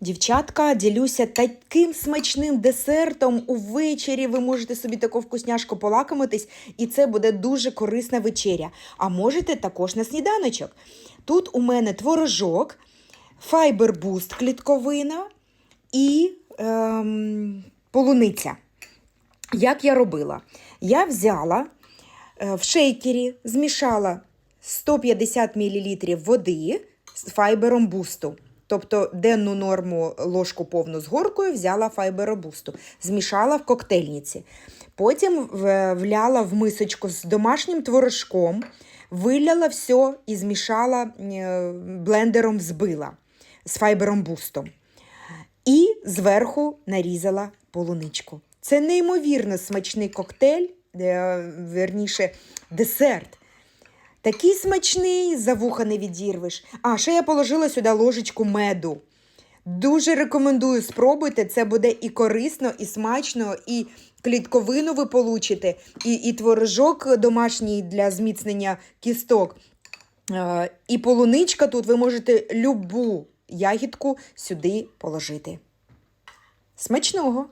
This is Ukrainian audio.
Дівчатка, ділюся таким смачним десертом. Увечері ви можете собі таку вкусняшку полакомитись, і це буде дуже корисна вечеря. А можете також на сніданочок. Тут у мене творожок, файбер-буст клітковина і ем, полуниця. Як я робила? Я взяла е, в шейкері, змішала 150 мл води з файбером бусту. Тобто денну норму ложку повну з горкою взяла файберобусту, змішала в коктейльниці. Потім вляла в мисочку з домашнім творожком, виляла все і змішала е, блендером збила з файбером бустом. І зверху нарізала полуничку. Це неймовірно смачний коктейль, е, верніше, десерт. Такий смачний, за вуха не відірвеш. А, ще я положила сюди ложечку меду. Дуже рекомендую, спробуйте. Це буде і корисно, і смачно, і клітковину ви получите, і, і творожок домашній для зміцнення кісток. І полуничка тут ви можете любу ягідку сюди положити. Смачного!